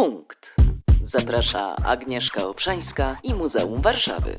Punkt. Zaprasza Agnieszka Obszańska i Muzeum Warszawy.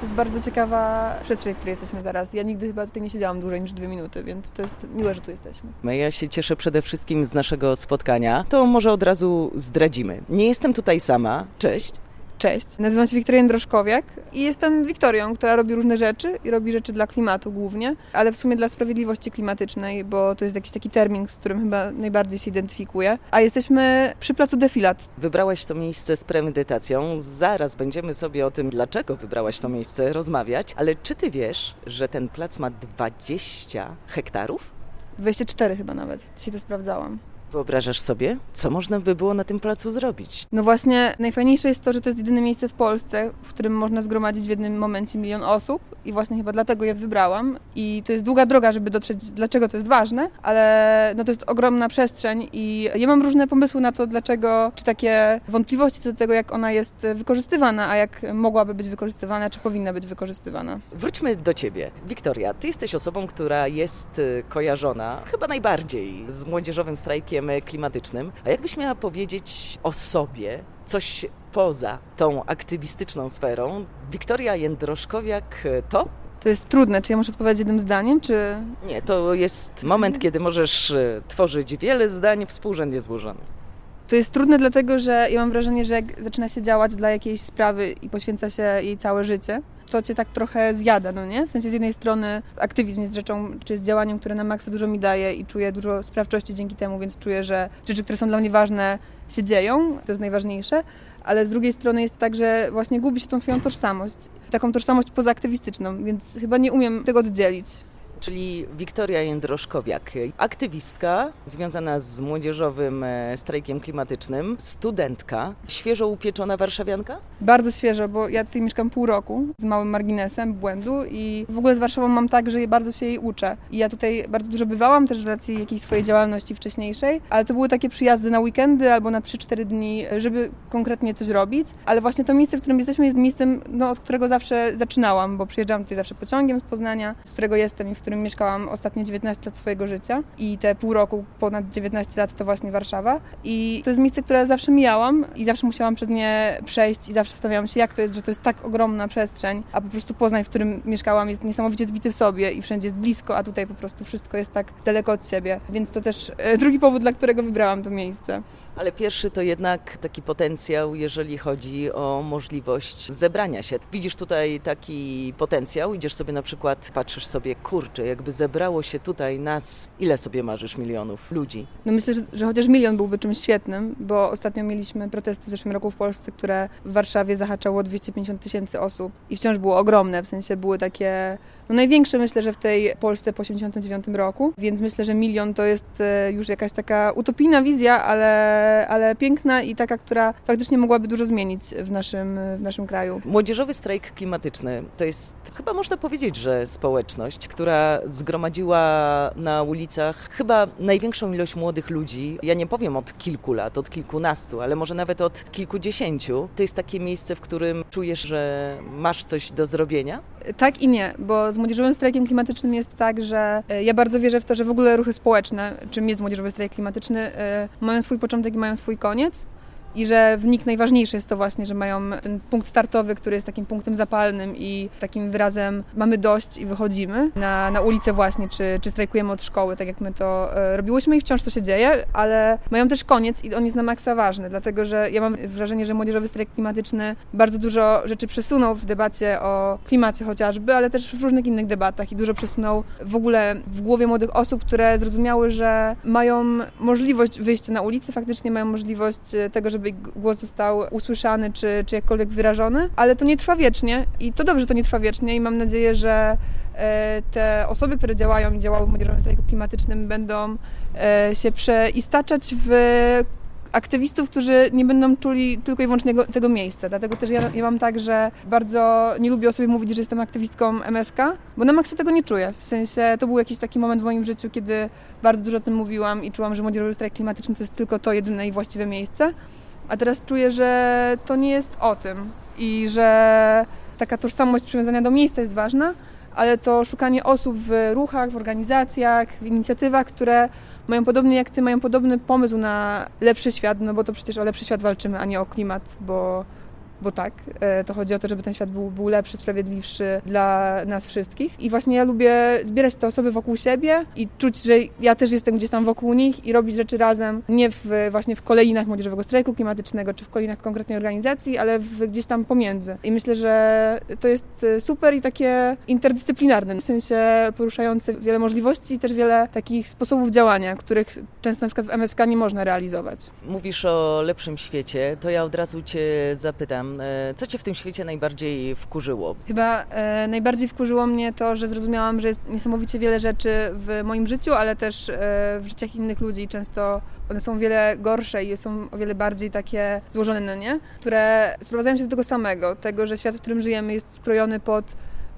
To jest bardzo ciekawa przestrzeń, w której jesteśmy teraz. Ja nigdy chyba tutaj nie siedziałam dłużej niż dwie minuty, więc to jest miłe, że tu jesteśmy. Ja się cieszę przede wszystkim z naszego spotkania. To może od razu zdradzimy. Nie jestem tutaj sama. Cześć. Cześć, nazywam się Wiktoria Jędroszkowiak i jestem Wiktorią, która robi różne rzeczy i robi rzeczy dla klimatu głównie, ale w sumie dla sprawiedliwości klimatycznej, bo to jest jakiś taki termin, z którym chyba najbardziej się identyfikuję. A jesteśmy przy placu Defilat. Wybrałaś to miejsce z premedytacją. Zaraz będziemy sobie o tym, dlaczego wybrałaś to miejsce, rozmawiać. Ale czy ty wiesz, że ten plac ma 20 hektarów? 24 chyba nawet, dzisiaj to sprawdzałam. Wyobrażasz sobie, co można by było na tym placu zrobić? No właśnie, najfajniejsze jest to, że to jest jedyne miejsce w Polsce, w którym można zgromadzić w jednym momencie milion osób i właśnie chyba dlatego je wybrałam. I to jest długa droga, żeby dotrzeć, dlaczego to jest ważne, ale no to jest ogromna przestrzeń i ja mam różne pomysły na to, dlaczego, czy takie wątpliwości co do tego, jak ona jest wykorzystywana, a jak mogłaby być wykorzystywana, czy powinna być wykorzystywana. Wróćmy do ciebie. Wiktoria, ty jesteś osobą, która jest y, kojarzona chyba najbardziej z młodzieżowym strajkiem klimatycznym. A jakbyś miała powiedzieć o sobie coś poza tą aktywistyczną sferą? Wiktoria Jędroszkowiak y, to? To jest trudne, czy ja muszę odpowiedzieć jednym zdaniem, czy... Nie, to jest moment, kiedy możesz y, tworzyć wiele zdań współrzędnie złożonych. To jest trudne dlatego, że ja mam wrażenie, że jak zaczyna się działać dla jakiejś sprawy i poświęca się jej całe życie, to cię tak trochę zjada, no nie? W sensie z jednej strony aktywizm jest rzeczą, czy jest działaniem, które na maksa dużo mi daje i czuję dużo sprawczości dzięki temu, więc czuję, że rzeczy, które są dla mnie ważne, się dzieją, to jest najważniejsze, ale z drugiej strony jest tak, że właśnie gubi się tą swoją tożsamość, taką tożsamość pozaaktywistyczną, więc chyba nie umiem tego oddzielić. Czyli Wiktoria Jędroszkowiak, aktywistka związana z młodzieżowym e, strajkiem klimatycznym, studentka, świeżo upieczona warszawianka? Bardzo świeżo, bo ja tutaj mieszkam pół roku z małym marginesem błędu i w ogóle z Warszawą mam tak, że bardzo się jej uczę. I ja tutaj bardzo dużo bywałam też z racji jakiejś swojej działalności wcześniejszej, ale to były takie przyjazdy na weekendy albo na 3-4 dni, żeby konkretnie coś robić. Ale właśnie to miejsce, w którym jesteśmy jest miejscem, no, od którego zawsze zaczynałam, bo przyjeżdżałam tutaj zawsze pociągiem z Poznania, z którego jestem i w którym mieszkałam ostatnie 19 lat swojego życia i te pół roku, ponad 19 lat to właśnie Warszawa. I to jest miejsce, które zawsze mijałam i zawsze musiałam przez nie przejść i zawsze zastanawiałam się, jak to jest, że to jest tak ogromna przestrzeń, a po prostu Poznań, w którym mieszkałam jest niesamowicie zbity w sobie i wszędzie jest blisko, a tutaj po prostu wszystko jest tak daleko od siebie. Więc to też e, drugi powód, dla którego wybrałam to miejsce. Ale pierwszy to jednak taki potencjał, jeżeli chodzi o możliwość zebrania się. Widzisz tutaj taki potencjał, idziesz sobie na przykład, patrzysz sobie, kurczę, jakby zebrało się tutaj nas, ile sobie marzysz milionów ludzi? No myślę, że, że chociaż milion byłby czymś świetnym, bo ostatnio mieliśmy protesty w zeszłym roku w Polsce, które w Warszawie zahaczało 250 tysięcy osób i wciąż było ogromne, w sensie były takie no największe myślę, że w tej Polsce po 89 roku, więc myślę, że milion to jest e, już jakaś taka utopijna wizja, ale, ale piękna i taka, która faktycznie mogłaby dużo zmienić w naszym, w naszym kraju. Młodzieżowy strajk klimatyczny to jest chyba można powiedzieć, że społeczność, która zgromadziła na ulicach chyba największą ilość młodych ludzi. Ja nie powiem od kilku lat, od kilkunastu, ale może nawet od kilkudziesięciu. To jest takie miejsce, w którym czujesz, że masz coś do zrobienia? Tak i nie, bo z młodzieżowym strajkiem klimatycznym jest tak, że e, ja bardzo wierzę w to, że w ogóle ruchy społeczne, czym jest młodzieżowy strajk klimatyczny, e, mają swój początek mają swój koniec. I że w nich najważniejsze jest to właśnie, że mają ten punkt startowy, który jest takim punktem zapalnym i takim wyrazem mamy dość i wychodzimy. Na, na ulicę właśnie, czy, czy strajkujemy od szkoły, tak jak my to e, robiłyśmy i wciąż to się dzieje, ale mają też koniec i on jest na maksa ważny, dlatego że ja mam wrażenie, że młodzieżowy strajk klimatyczny bardzo dużo rzeczy przesunął w debacie o klimacie chociażby, ale też w różnych innych debatach i dużo przesunął w ogóle w głowie młodych osób, które zrozumiały, że mają możliwość wyjścia na ulicę, faktycznie mają możliwość e, tego, żeby ich głos został usłyszany czy, czy jakkolwiek wyrażony, ale to nie trwa wiecznie i to dobrze, że to nie trwa wiecznie i mam nadzieję, że e, te osoby, które działają i działały w młodzieżowym strajku klimatycznym będą e, się przeistaczać w aktywistów, którzy nie będą czuli tylko i wyłącznie tego, tego miejsca. Dlatego też ja, ja mam tak, że bardzo nie lubię o sobie mówić, że jestem aktywistką MSK, bo na maksa tego nie czuję. W sensie to był jakiś taki moment w moim życiu, kiedy bardzo dużo o tym mówiłam i czułam, że młodzieżowy strajk klimatyczny to jest tylko to jedyne i właściwe miejsce. A teraz czuję, że to nie jest o tym i że taka tożsamość przywiązania do miejsca jest ważna, ale to szukanie osób w ruchach, w organizacjach, w inicjatywach, które mają podobnie jak ty, mają podobny pomysł na lepszy świat, no bo to przecież o lepszy świat walczymy, a nie o klimat, bo bo tak, e, to chodzi o to, żeby ten świat był, był lepszy, sprawiedliwszy dla nas wszystkich. I właśnie ja lubię zbierać te osoby wokół siebie i czuć, że ja też jestem gdzieś tam wokół nich i robić rzeczy razem, nie w, właśnie w kolejnach Młodzieżowego Strajku Klimatycznego, czy w kolejnach konkretnej organizacji, ale w, gdzieś tam pomiędzy. I myślę, że to jest e, super i takie interdyscyplinarne, w sensie poruszające wiele możliwości i też wiele takich sposobów działania, których często na przykład w MSK nie można realizować. Mówisz o lepszym świecie, to ja od razu Cię zapytam, e, co Cię w tym świecie najbardziej wkurzyło? Chyba e, najbardziej wkurzyło mnie to, że zrozumiałam, że jest niesamowicie wiele rzeczy w moim życiu, ale też e, w życiach innych ludzi. Często one są o wiele gorsze i są o wiele bardziej takie złożone, no nie? Które sprowadzają się do tego samego, tego, że świat, w którym żyjemy jest skrojony pod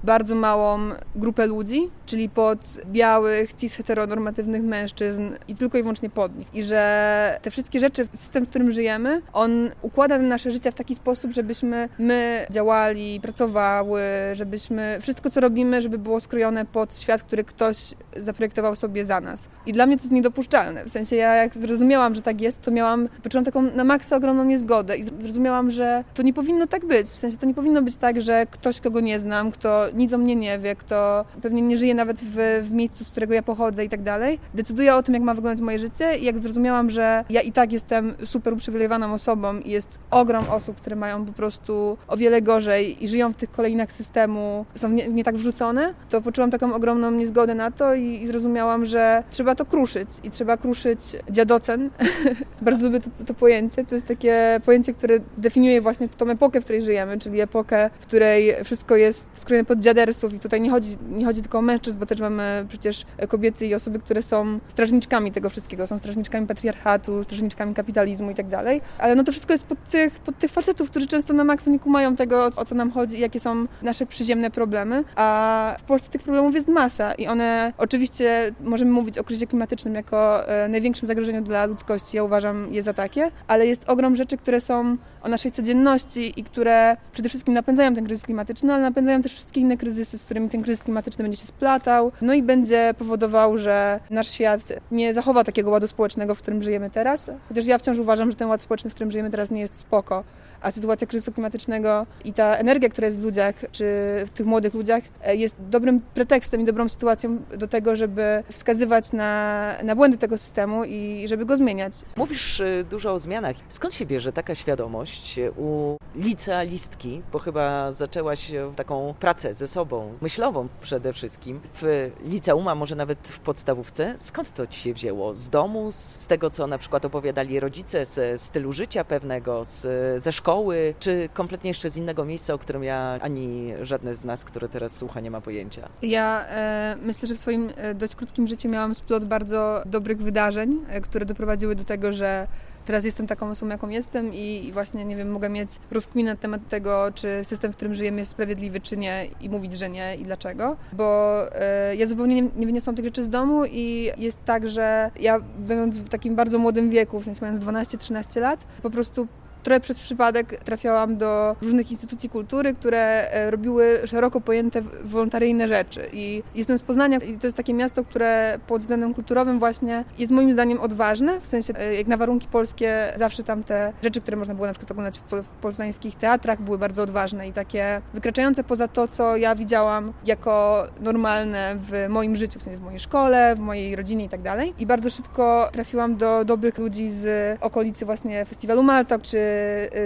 bardzo małą grupę ludzi, czyli pod białych, cis heteronormatywnych mężczyzn i tylko i wyłącznie pod nich. I że te wszystkie rzeczy, system, w którym żyjemy, on układa nasze życie w taki sposób, żebyśmy my działali, pracowały, żebyśmy wszystko, co robimy, żeby było skrojone pod świat, który ktoś zaprojektował sobie za nas. I dla mnie to jest niedopuszczalne. W sensie ja jak zrozumiałam, że tak jest, to miałam, poczułam taką na maksa ogromną niezgodę i zrozumiałam, że to nie powinno tak być. W sensie to nie powinno być tak, że ktoś, kogo nie znam, kto nic o mnie nie wie, kto pewnie nie żyje nawet w, w miejscu, z którego ja pochodzę i tak dalej, decyduje o tym, jak ma wyglądać moje życie i jak zrozumiałam, że ja i tak jestem super uprzywilejowaną osobą i jest ogrom osób, które mają po prostu o wiele gorzej i żyją w tych kolejnach systemu, są nie, nie tak wrzucone, to poczułam taką ogromną niezgodę na to i, i zrozumiałam, że trzeba to kruszyć i trzeba kruszyć dziadocen. Bardzo lubię to, to pojęcie. To jest takie pojęcie, które definiuje właśnie tą epokę, w której żyjemy, czyli epokę, w której wszystko jest skrojone pod dziadersów i tutaj nie chodzi, nie chodzi tylko o mężczyzn, bo też mamy przecież kobiety i osoby, które są strażniczkami tego wszystkiego, są strażniczkami patriarchatu, strażniczkami kapitalizmu i tak dalej. Ale no to wszystko jest pod tych, pod tych facetów, którzy często na maksa nie kumają tego, o co nam chodzi i jakie są nasze przyziemne problemy. A w Polsce tych problemów jest masa i one oczywiście możemy mówić o kryzysie klimatycznym jako e, największym zagrożeniu dla ludzkości. Ja uważam je za takie, ale jest ogrom rzeczy, które są o naszej codzienności i które przede wszystkim napędzają ten kryzys klimatyczny, ale napędzają też wszystkie inne kryzysy, z którymi ten kryzys klimatyczny będzie się splatał, no i będzie powodował, że nasz świat nie zachowa takiego ładu społecznego, w którym żyjemy teraz. Chociaż ja wciąż uważam, że ten ład społeczny, w którym żyjemy teraz, nie jest spoko. A sytuacja kryzysu klimatycznego i ta energia, która jest w ludziach, czy w tych młodych ludziach, e, jest dobrym pretekstem i dobrą sytuacją do tego, żeby wskazywać na, na błędy tego systemu i żeby go zmieniać. Mówisz y, dużo o zmianach. Skąd się bierze taka świadomość y, u licealistki, bo chyba zaczęłaś taką pracę ze sobą, myślową przede wszystkim, w liceum, a może nawet w podstawówce. Skąd to ci się wzięło? Z domu, z, z tego, co na przykład opowiadali rodzice, ze stylu życia pewnego, z, ze szkoły, czy kompletnie jeszcze z innego miejsca, o którym ja ani żadne z nas, które teraz słucha, nie ma pojęcia? Ja e, myślę, że w swoim e, dość krótkim życiu miałam splot bardzo dobrych wydarzeń, e, które doprowadziły do tego, że teraz jestem taką osobą, jaką jestem i, i właśnie, nie wiem, mogę mieć rozkminę na temat tego, czy system, w którym żyjemy jest sprawiedliwy, czy nie i mówić, że nie i dlaczego, bo e, ja zupełnie nie, nie wyniosłam tych rzeczy z domu i jest tak, że ja będąc w takim bardzo młodym wieku, w sensie mając 12-13 lat, po prostu trochę przez przypadek trafiałam do różnych instytucji kultury, które e, robiły szeroko pojęte wolontaryjne rzeczy. I jestem z Poznania i to jest takie miasto, które pod względem kulturowym właśnie jest moim zdaniem odważne, w sensie e, jak na warunki polskie zawsze tam te rzeczy, które można było na przykład oglądać w, w poznańskich teatrach były bardzo odważne i takie wykraczające poza to, co ja widziałam jako normalne w moim życiu, w sensie w mojej szkole, w mojej rodzinie i tak dalej. I bardzo szybko trafiłam do dobrych ludzi z okolicy właśnie festiwalu Malta, czy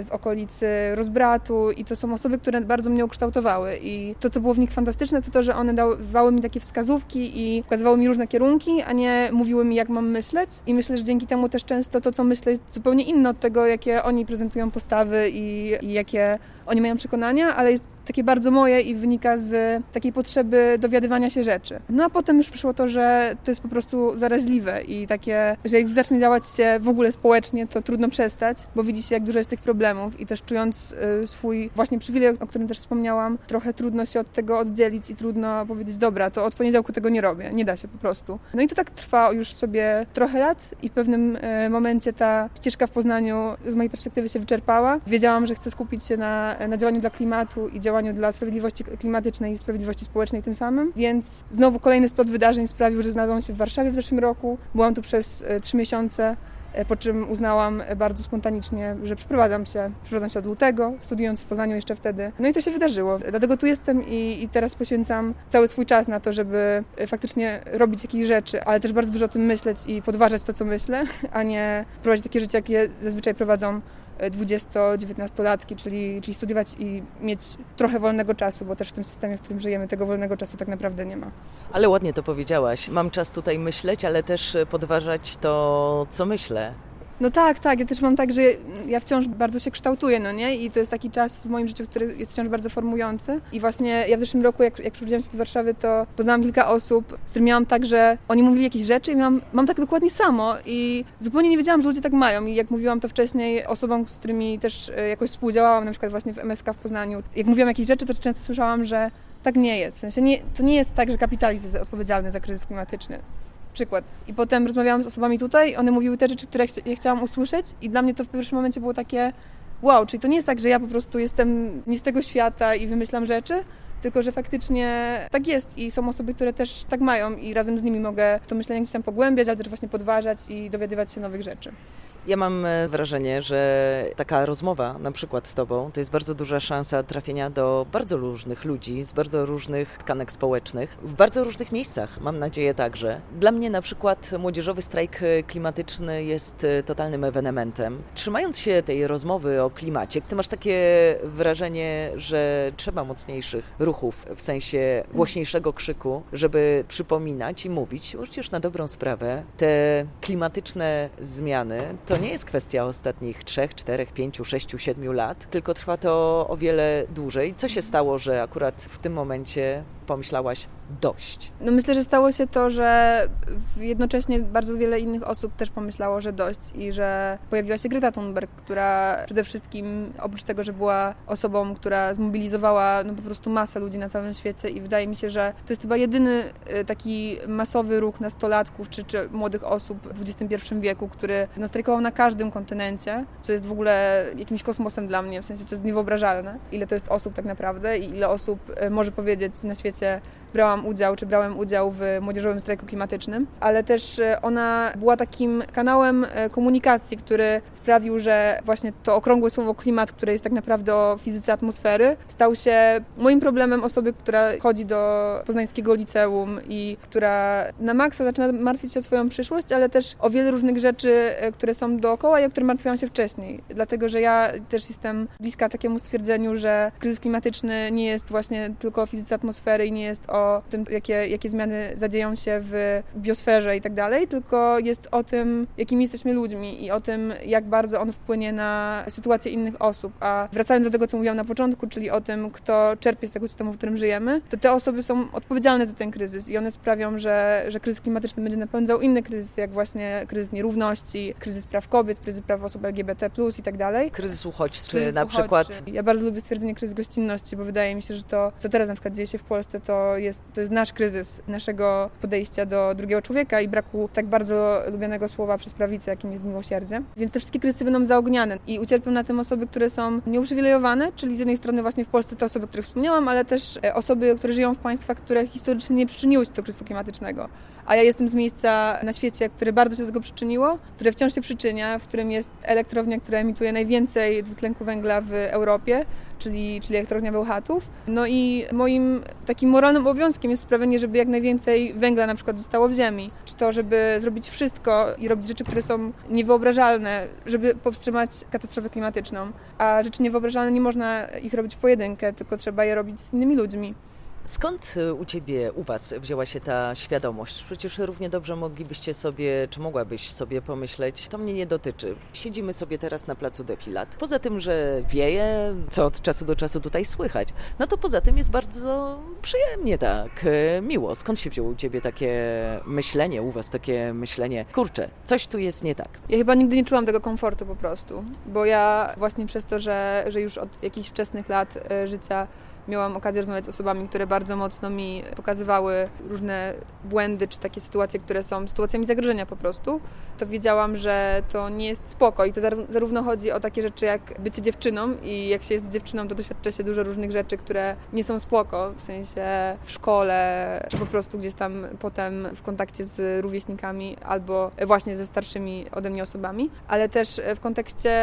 z okolicy Rozbratu i to są osoby, które bardzo mnie ukształtowały. I to, co było w nich fantastyczne, to to, że one dawały mi takie wskazówki i pokazywały mi różne kierunki, a nie mówiły mi, jak mam myśleć. I myślę, że dzięki temu też często to, co myślę, jest zupełnie inne od tego, jakie oni prezentują postawy i, i jakie oni mają przekonania, ale jest takie bardzo moje i wynika z takiej potrzeby dowiadywania się rzeczy. No a potem już przyszło to, że to jest po prostu zaraźliwe i takie, że jak zacznie działać się w ogóle społecznie, to trudno przestać, bo widzi się, jak dużo jest tych problemów i też czując y, swój właśnie przywilej, o którym też wspomniałam, trochę trudno się od tego oddzielić i trudno powiedzieć, dobra, to od poniedziałku tego nie robię, nie da się po prostu. No i to tak trwa już sobie trochę lat i w pewnym y, momencie ta ścieżka w Poznaniu z mojej perspektywy się wyczerpała. Wiedziałam, że chcę skupić się na, na działaniu dla klimatu i działaniu działaniu dla sprawiedliwości klimatycznej i sprawiedliwości społecznej tym samym. Więc znowu kolejny splot wydarzeń sprawił, że znalazłam się w Warszawie w zeszłym roku. Byłam tu przez e, trzy miesiące. e, Po czym uznałam e, bardzo spontanicznie, że przeprowadzam się, przeprowadzam się od lutego, studiując w Poznaniu jeszcze wtedy. No i to się wydarzyło. Dlatego tu jestem i, i teraz poświęcam cały swój czas na to, żeby faktycznie robić jakieś rzeczy, ale też bardzo dużo o tym myśleć i podważać to, co myślę, a nie prowadzić takie życie, jakie zazwyczaj prowadzą 20-19-latki, czyli, czyli studiować i mieć trochę wolnego czasu, bo też w tym systemie, w którym żyjemy, tego wolnego czasu tak naprawdę nie ma. Ale ładnie to powiedziałaś. Mam czas tutaj myśleć, ale też podważać to, co myślę. No tak, tak. Ja też mam tak, że ja wciąż bardzo się kształtuję, no nie? I to jest taki czas w moim życiu, który jest wciąż bardzo formujący. I właśnie ja w zeszłym roku, jak, jak przychodziłam się do Warszawy, to poznałam kilka osób, z którymi miałam tak, że oni mówili jakieś rzeczy i miałam, mam tak dokładnie samo i zupełnie nie wiedziałam, że ludzie tak mają. I jak mówiłam to wcześniej osobom, z którymi też e, jakoś współdziałałam, na przykład właśnie w MSK w Poznaniu, jak mówiłam jakieś rzeczy, to często słyszałam, że tak nie jest. W sensie nie, to nie jest tak, że kapitalizm jest odpowiedzialny za kryzys klimatyczny przykład. I potem rozmawiałam z osobami tutaj, one mówiły te rzeczy, które ja chciałam usłyszeć i dla mnie to w pierwszym momencie było takie wow, czyli to nie jest tak, że ja po prostu jestem nie z tego świata i wymyślam rzeczy, tylko że faktycznie tak jest i są osoby, które też tak mają i razem z nimi mogę to myślenie gdzieś tam pogłębiać, ale też właśnie podważać i dowiadywać się nowych rzeczy. Ja mam e, wrażenie, że taka rozmowa, na przykład z Tobą, to jest bardzo duża szansa trafienia do bardzo różnych ludzi z bardzo różnych tkanek społecznych, w bardzo różnych miejscach, mam nadzieję także. Dla mnie na przykład młodzieżowy strajk e, klimatyczny jest e, totalnym ewenementem. Trzymając się tej rozmowy o klimacie, Ty masz takie wrażenie, że trzeba mocniejszych ruchów, w sensie głośniejszego krzyku, żeby przypominać i mówić, przecież na dobrą sprawę te klimatyczne zmiany to nie jest kwestia ostatnich 3, 4, 5, 6, 7 lat, tylko trwa to o wiele dłużej. Co się stało, że akurat w tym momencie pomyślałaś dość? No myślę, że stało się to, że jednocześnie bardzo wiele innych osób też pomyślało, że dość i że pojawiła się Greta Thunberg, która przede wszystkim oprócz tego, że była osobą, która zmobilizowała no po prostu masę ludzi na całym świecie i wydaje mi się, że to jest chyba jedyny y, taki masowy ruch nastolatków czy, czy młodych osób w XXI wieku, który no, strajkował na każdym kontynencie, co jest w ogóle jakimś kosmosem dla mnie, w sensie to jest niewyobrażalne, ile to jest osób tak naprawdę i ile osób y, może powiedzieć na świecie 些 brałam udział, czy brałem udział w młodzieżowym strajku klimatycznym, ale też e, ona była takim kanałem e, komunikacji, który sprawił, że właśnie to okrągłe słowo klimat, które jest tak naprawdę o fizyce atmosfery, stał się moim problemem osoby, która chodzi do poznańskiego liceum i która na maksa zaczyna martwić się o swoją przyszłość, ale też o wiele różnych rzeczy, e, które są dookoła i o które martwiłam się wcześniej. Dlatego, że ja też jestem bliska takiemu stwierdzeniu, że kryzys klimatyczny nie jest właśnie tylko o fizyce atmosfery i nie jest o tym, jakie, jakie zmiany zadzieją się w biosferze i tak dalej, tylko jest o tym, jakimi jesteśmy ludźmi i o tym, jak bardzo on wpłynie na sytuację innych osób. A wracając do tego, co mówiłam na początku, czyli o tym, kto czerpie z tego systemu, w którym żyjemy, to te osoby są odpowiedzialne za ten kryzys i one sprawią, że, że kryzys klimatyczny będzie napędzał inne kryzysy, jak właśnie kryzys nierówności, kryzys praw kobiet, kryzys praw osób LGBT+, i tak dalej. Kryzys uchodźczy Kryzys na przykład. uchodźczy. Ja bardzo lubię stwierdzenie kryzys gościnności, bo wydaje mi się, że to, co teraz na przykład dzieje się w Polsce, to jest, to jest nasz kryzys, naszego podejścia do drugiego człowieka i braku tak bardzo lubianego słowa przez prawicę, jakim jest miłosierdzie. Więc te wszystkie kryzysy będą zaogniane i ucierpią na tym osoby, które są nieuprzywilejowane, czyli z jednej strony właśnie w Polsce te osoby, o których wspomniałam, ale też e, osoby, które żyją w państwach, które historycznie nie przyczyniły się do kryzysu klimatycznego. A ja jestem z miejsca na świecie, które bardzo się do tego przyczyniło, które wciąż się przyczynia, w którym jest elektrownia, która emituje najwięcej dwutlenku węgla w Europie, czyli, czyli elektrownia Bełchatów. No i moim takim moralnym obowiązkiem jest sprawienie, żeby jak najwięcej węgla na przykład zostało w ziemi. Czy to, żeby zrobić wszystko i robić rzeczy, które są niewyobrażalne, żeby powstrzymać katastrofę klimatyczną. A rzeczy niewyobrażalne nie można ich robić w pojedynkę, tylko trzeba je robić z innymi ludźmi. Skąd y, u Ciebie, u Was wzięła się ta świadomość? Przecież równie dobrze moglibyście sobie, czy mogłabyś sobie pomyśleć, to mnie nie dotyczy. Siedzimy sobie teraz na placu defilat. Poza tym, że wieje, co od czasu do czasu tutaj słychać, no to poza tym jest bardzo przyjemnie tak, y, miło. Skąd się wzięło u Ciebie takie myślenie, u Was takie myślenie, kurczę, coś tu jest nie tak. Ja chyba nigdy nie czułam tego komfortu po prostu, bo ja właśnie przez to, że, że już od jakichś wczesnych lat e, życia miałam okazję rozmawiać z osobami, które bardzo mocno mi pokazywały różne błędy czy takie sytuacje, które są sytuacjami zagrożenia po prostu, to wiedziałam, że to nie jest spoko i to zar- zarówno chodzi o takie rzeczy jak bycie dziewczyną i jak się jest dziewczyną, to doświadcza się dużo różnych rzeczy, które nie są spoko, w sensie w szkole, czy po prostu gdzieś tam potem w kontakcie z rówieśnikami albo właśnie ze starszymi ode mnie osobami, ale też w kontekście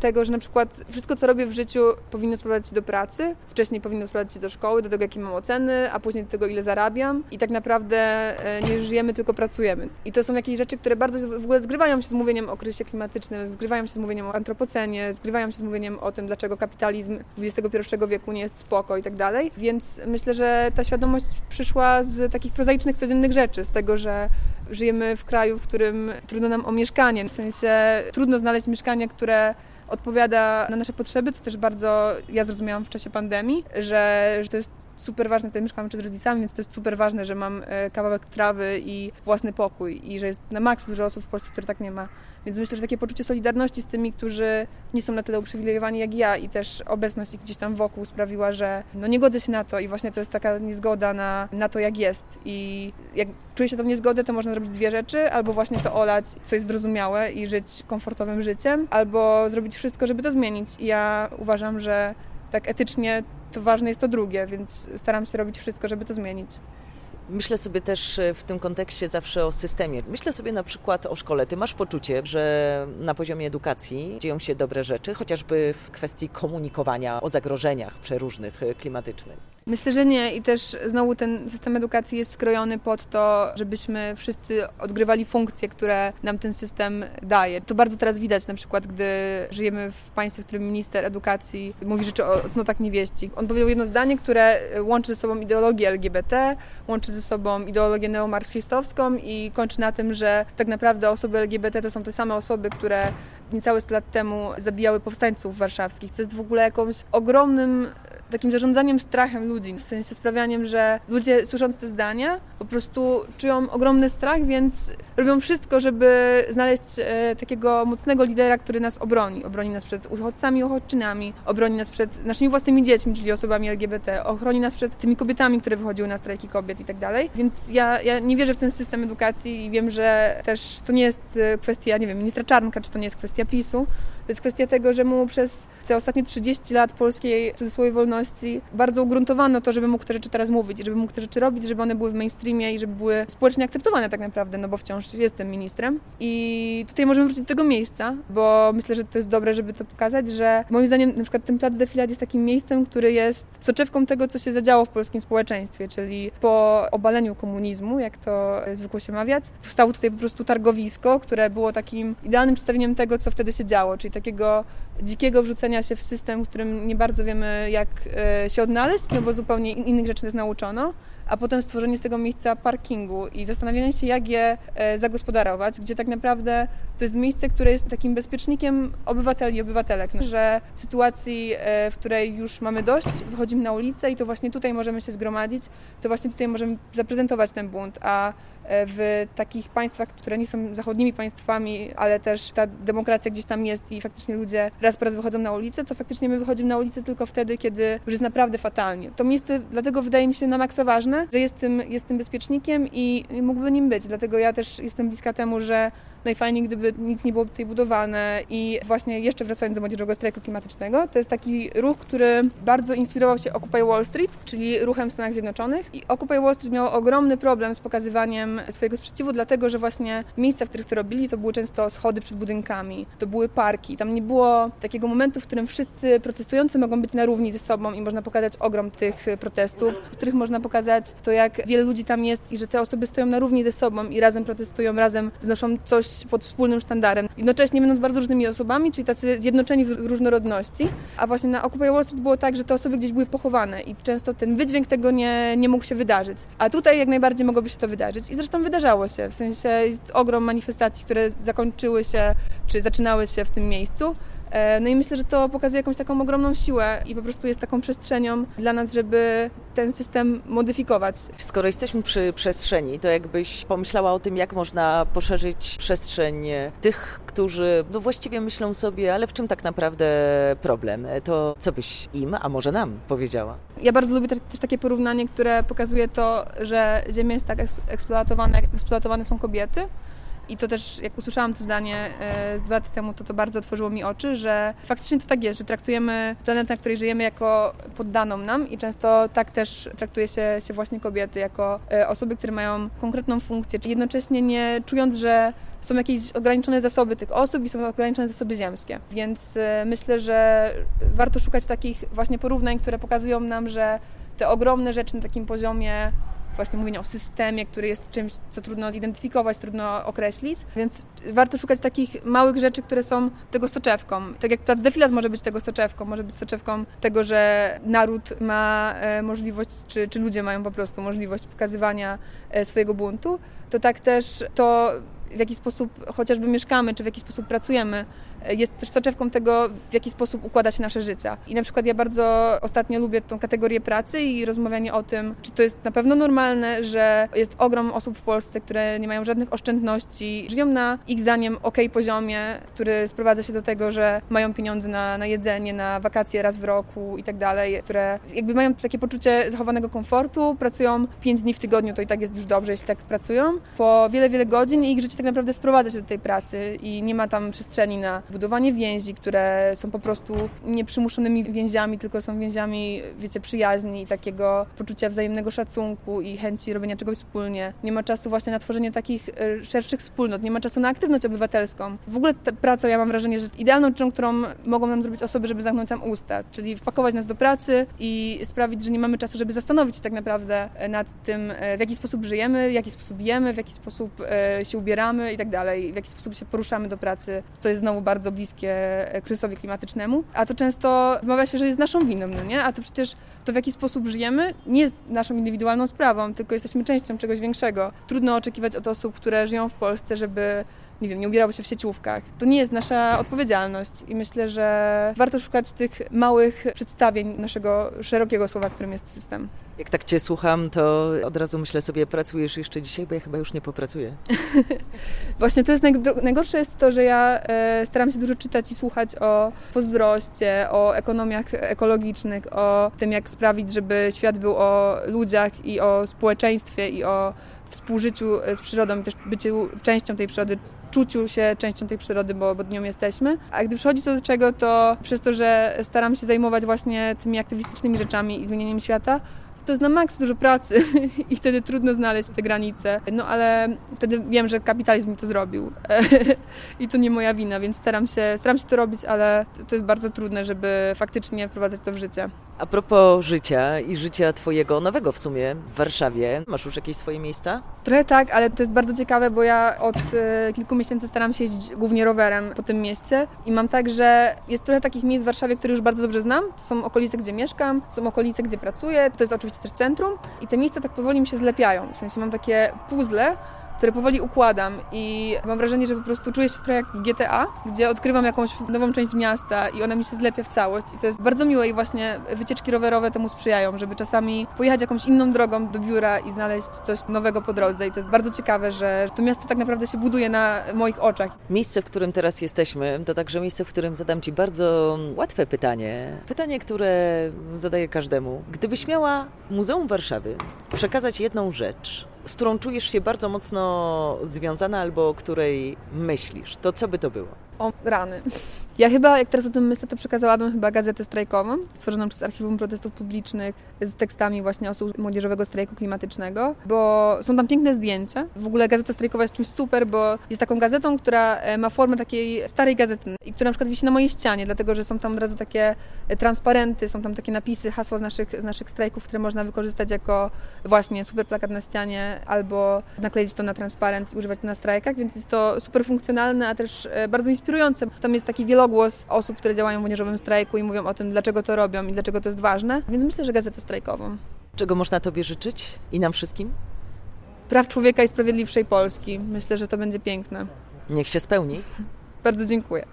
tego, że na przykład wszystko, co robię w życiu powinno sprowadzać się do pracy, wcześniej powinno sprowadzać się do szkoły, do tego, jakie mam oceny, a później do tego, ile zarabiam i tak naprawdę e, nie żyjemy, tylko pracujemy. I to są jakieś rzeczy, które bardzo w ogóle zgrywają się z mówieniem o kryzysie klimatycznym, zgrywają się z mówieniem o antropocenie, zgrywają się z mówieniem o tym, dlaczego kapitalizm XXI wieku nie jest spoko i tak dalej. Więc myślę, że ta świadomość przyszła z takich prozaicznych, codziennych rzeczy, z tego, że żyjemy w kraju, w którym trudno nam o mieszkanie, w sensie trudno znaleźć mieszkanie, które odpowiada na nasze potrzeby, co też bardzo ja zrozumiałam w czasie pandemii, że, że to jest super ważne, tutaj mieszkamy przed rodzicami, więc to jest super ważne, że mam e, kawałek trawy i własny pokój i że jest na maks dużo osób w Polsce, które tak nie ma. Więc myślę, że takie poczucie solidarności z tymi, którzy nie są na tyle uprzywilejowani jak ja i też obecność ich gdzieś tam wokół sprawiła, że no nie godzę się na to i właśnie to jest taka niezgoda na, na to, jak jest. I jak czuję się tą niezgodę, to można zrobić dwie rzeczy, albo właśnie to olać, co jest zrozumiałe i żyć komfortowym życiem, albo zrobić wszystko, żeby to zmienić. I ja uważam, że tak etycznie to ważne jest to drugie, więc staram się robić wszystko, żeby to zmienić. Myślę sobie też e, w tym kontekście zawsze o systemie. Myślę sobie na przykład o szkole. Ty masz poczucie, że na poziomie edukacji dzieją się dobre rzeczy, chociażby w kwestii komunikowania o zagrożeniach przeróżnych e, klimatycznych. Myślę, że nie i też znowu ten system edukacji jest skrojony pod to, żebyśmy wszyscy odgrywali funkcje, które nam ten system daje. To bardzo teraz widać na przykład, gdy żyjemy w państwie, w którym minister edukacji mówi rzeczy o cnotach niewieści. On powiedział jedno zdanie, które łączy ze sobą ideologię LGBT, łączy ze sobą ideologię neomarksistowską i kończy na tym, że tak naprawdę osoby LGBT to są te same osoby, które niecałe 100 lat temu zabijały powstańców warszawskich, co jest w ogóle jakąś ogromnym takim zarządzaniem strachem ludzi, w sensie sprawianiem, że ludzie słysząc te zdania po prostu czują ogromny strach, więc robią wszystko, żeby znaleźć e, takiego mocnego lidera, który nas obroni. Obroni nas przed uchodźcami, uchodźczynami, obroni nas przed naszymi własnymi dziećmi, czyli osobami LGBT, ochroni nas przed tymi kobietami, które wychodziły na strajki kobiet i tak dalej. Więc ja, ja nie wierzę w ten system edukacji i wiem, że też to nie jest e, kwestia, nie wiem, ministra Czarnka, czy to nie jest kwestia PiSu, to jest kwestia tego, że mu przez te ostatnie 30 lat polskiej cudzysłowie wolności bardzo ugruntowano to, żeby mógł te rzeczy teraz mówić, żeby mógł te rzeczy robić, żeby one były w mainstreamie i żeby były społecznie akceptowane tak naprawdę, no bo wciąż jestem ministrem. I tutaj możemy wrócić do tego miejsca, bo myślę, że to jest dobre, żeby to pokazać, że moim zdaniem na przykład ten plac defilad jest takim miejscem, który jest soczewką tego, co się zadziało w polskim społeczeństwie, czyli po obaleniu komunizmu, jak to zwykło się mawiać, powstało tutaj po prostu targowisko, które było takim idealnym przedstawieniem tego, co wtedy się działo, czyli takiego dzikiego wrzucenia się w system, w którym nie bardzo wiemy, jak e, się odnaleźć, no bo zupełnie in- innych rzeczy nas nauczono, a potem stworzenie z tego miejsca parkingu i zastanawianie się, jak je e, zagospodarować, gdzie tak naprawdę to jest miejsce, które jest takim bezpiecznikiem obywateli i obywatelek, no, że w sytuacji, e, w której już mamy dość, wychodzimy na ulicę i to właśnie tutaj możemy się zgromadzić, to właśnie tutaj możemy zaprezentować ten bunt, a w takich państwach, które nie są zachodnimi państwami, ale też ta demokracja gdzieś tam jest i faktycznie ludzie raz po raz wychodzą na ulicę, to faktycznie my wychodzimy na ulicę tylko wtedy, kiedy już jest naprawdę fatalnie. To miejsce dlatego wydaje mi się na maksa ważne, że jest tym, jest tym bezpiecznikiem i i mógłby nim być. Dlatego ja też jestem bliska temu, że najfajniej, gdyby nic nie było tutaj budowane i właśnie jeszcze wracając do młodzieżowego strajku klimatycznego, to jest taki ruch, który bardzo inspirował się Occupy Wall Street, czyli ruchem w Stanach Zjednoczonych i Occupy Wall Street miało ogromny problem z pokazywaniem swojego sprzeciwu, dlatego że właśnie miejsca, w których to robili, to były często schody przed budynkami, to były parki, tam nie było takiego momentu, w którym wszyscy protestujący mogą być na równi ze sobą i można pokazać ogrom tych protestów, w których można pokazać to, jak wiele ludzi tam jest i że te osoby stoją na równi ze sobą i razem protestują, razem wznoszą coś pod wspólnym sztandarem. Jednocześnie będąc bardzo różnymi osobami, czyli tacy zjednoczeni w różnorodności. A właśnie na Occupy Wall Street było tak, że te osoby gdzieś były pochowane i często ten wydźwięk tego nie, nie mógł się wydarzyć. A tutaj jak najbardziej mogłoby się to wydarzyć. I zresztą wydarzało się. W sensie jest ogrom manifestacji, które zakończyły się, czy zaczynały się w tym miejscu. E, No i myślę, że to pokazuje jakąś taką ogromną siłę i po prostu jest taką przestrzenią dla nas, żeby ten system modyfikować. Skoro jesteśmy przy przestrzeni, to jakbyś pomyślała o tym, jak można poszerzyć przestrzeń tych, którzy no właściwie myślą sobie, ale w czym tak naprawdę problem? To co byś im, a może nam powiedziała? Ja bardzo lubię też, takie porównanie, które pokazuje to, że Ziemia jest tak eks- eksploatowana, jak eksploatowane są kobiety. I to też, jak usłyszałam to zdanie e, z dwa lata temu, to to bardzo otworzyło mi oczy, że faktycznie to tak jest, że traktujemy planetę, na której żyjemy, jako poddaną nam i często tak też traktuje się, się właśnie kobiety, jako e, osoby, które mają konkretną funkcję, czy jednocześnie nie czując, że są jakieś ograniczone zasoby tych osób i są ograniczone zasoby ziemskie. Więc e, myślę, że warto szukać takich właśnie porównań, które pokazują nam, że te ogromne rzeczy na takim poziomie właśnie mówienia o systemie, który jest czymś, co trudno zidentyfikować, trudno określić, więc warto szukać takich małych rzeczy, które są tego soczewką. Tak jak plac defilat może być tego soczewką, może być soczewką tego, że naród ma e, możliwość, czy, czy ludzie mają po prostu możliwość pokazywania e, swojego buntu, to tak też to w jaki sposób chociażby mieszkamy, czy w jaki sposób pracujemy, jest też soczewką tego, w jaki sposób układa się nasze życie. I na przykład ja bardzo ostatnio lubię tą kategorię pracy i rozmawianie o tym, czy to jest na pewno normalne, że jest ogrom osób w Polsce, które nie mają żadnych oszczędności, żyją na ich zdaniem ok poziomie, który sprowadza się do tego, że mają pieniądze na, na jedzenie, na wakacje raz w roku i tak dalej, które jakby mają takie poczucie zachowanego komfortu, pracują pięć dni w tygodniu, to i tak jest już dobrze, jeśli tak pracują. Po wiele, wiele godzin ich życie tak naprawdę sprowadza się do tej pracy i nie ma tam przestrzeni na budowanie więzi, które są po prostu nieprzymuszonymi więziami, tylko są więziami, wiecie, przyjaźni i takiego poczucia wzajemnego szacunku i chęci robienia czegoś wspólnie. Nie ma czasu właśnie na tworzenie takich e, szerszych wspólnot, nie ma czasu na aktywność obywatelską. W ogóle ta praca, ja mam wrażenie, że jest idealną rzeczą, którą mogą nam zrobić osoby, żeby zamknąć nam usta, czyli wpakować nas do pracy i sprawić, że nie mamy czasu, żeby zastanowić się tak naprawdę e, nad tym, e, w jaki sposób żyjemy, w jaki sposób jemy, w jaki sposób się ubieramy i tak dalej, w jaki sposób się poruszamy do pracy, co jest znowu bardzo bliskie e, kryzysowi klimatycznemu, a to często wymawia się, że jest naszą winą, no nie? A to przecież to, w jaki sposób żyjemy, nie jest naszą indywidualną sprawą, tylko jesteśmy częścią czegoś większego. Trudno oczekiwać od osób, które żyją w Polsce, żeby nie wiem, nie ubierały się w sieciówkach. To nie jest nasza odpowiedzialność i myślę, że warto szukać tych małych przedstawień naszego szerokiego słowa, którym jest system. Jak tak cię słucham, to od razu myślę sobie, pracujesz jeszcze dzisiaj, bo ja chyba już nie popracuję. Właśnie to jest naj- najgorsze jest to, że ja e, staram się dużo czytać i słuchać o pozdroście, o ekonomiach ekologicznych, o tym, jak sprawić, żeby świat był o ludziach i o społeczeństwie i o współżyciu e, z przyrodą też byciu częścią tej przyrody, czuciu się częścią tej przyrody, bo, bo nią jesteśmy. A gdy przychodzi co do czego, to przez to, że staram się zajmować właśnie tymi aktywistycznymi rzeczami i zmienianiem świata, to jest na maks dużo pracy i wtedy trudno znaleźć te granice. No ale wtedy wiem, że kapitalizm mi to zrobił i to nie moja wina, więc staram się, staram się to robić, ale to jest bardzo trudne, żeby faktycznie wprowadzać to w życie. A propos życia i życia twojego nowego w sumie w Warszawie, masz już jakieś swoje miejsca? Trochę tak, ale to jest bardzo ciekawe, bo ja od e, kilku miesięcy staram się jeździć głównie rowerem po tym mieście i mam tak, że jest trochę takich miejsc w Warszawie, które już bardzo dobrze znam. To są okolice, gdzie mieszkam, są okolice, gdzie pracuję, to jest oczywiście też centrum i te miejsca tak powoli mi się zlepiają. W sensie mam takie puzzle, które powoli układam i mam wrażenie, że po prostu czuję się trochę jak w GTA, gdzie odkrywam jakąś nową część miasta i ona mi się zlepia w całość i to jest bardzo miłe i właśnie wycieczki rowerowe temu sprzyjają, żeby czasami pojechać jakąś inną drogą do biura i znaleźć coś nowego po drodze i to jest bardzo ciekawe, że to miasto tak naprawdę się buduje na moich oczach. Miejsce, w którym teraz jesteśmy, to także miejsce, w którym zadam Ci bardzo łatwe pytanie. Pytanie, które zadaję każdemu. Gdybyś miała Muzeum Warszawy przekazać jedną rzecz, z którą czujesz się bardzo mocno związana albo o której myślisz, to co by to było? O rany. Ja chyba, jak teraz o tym myślę, to przekazałabym chyba gazetę strajkową, stworzoną przez Archiwum Protestów Publicznych z tekstami właśnie osób młodzieżowego strajku klimatycznego, bo są tam piękne zdjęcia. W ogóle gazeta strajkowa jest czymś super, bo jest taką gazetą, która e, ma formę takiej starej gazety i która na przykład wisi na mojej ścianie, dlatego że są tam od razu takie e, transparenty, są tam takie napisy, hasła z naszych, z naszych strajków, które można wykorzystać jako właśnie super plakat na ścianie albo nakleić to na transparent i używać to na strajkach, więc jest to super funkcjonalne, a też e, bardzo inspirujące. Tam jest taki wielogłos osób, które działają w młodzieżowym strajku i mówią o tym, dlaczego to robią i dlaczego to jest ważne, więc myślę, że gazetę strajkową. Czego można Tobie życzyć i nam wszystkim? Praw człowieka i sprawiedliwszej Polski. Myślę, że to będzie piękne. Niech się spełni. Bardzo dziękuję.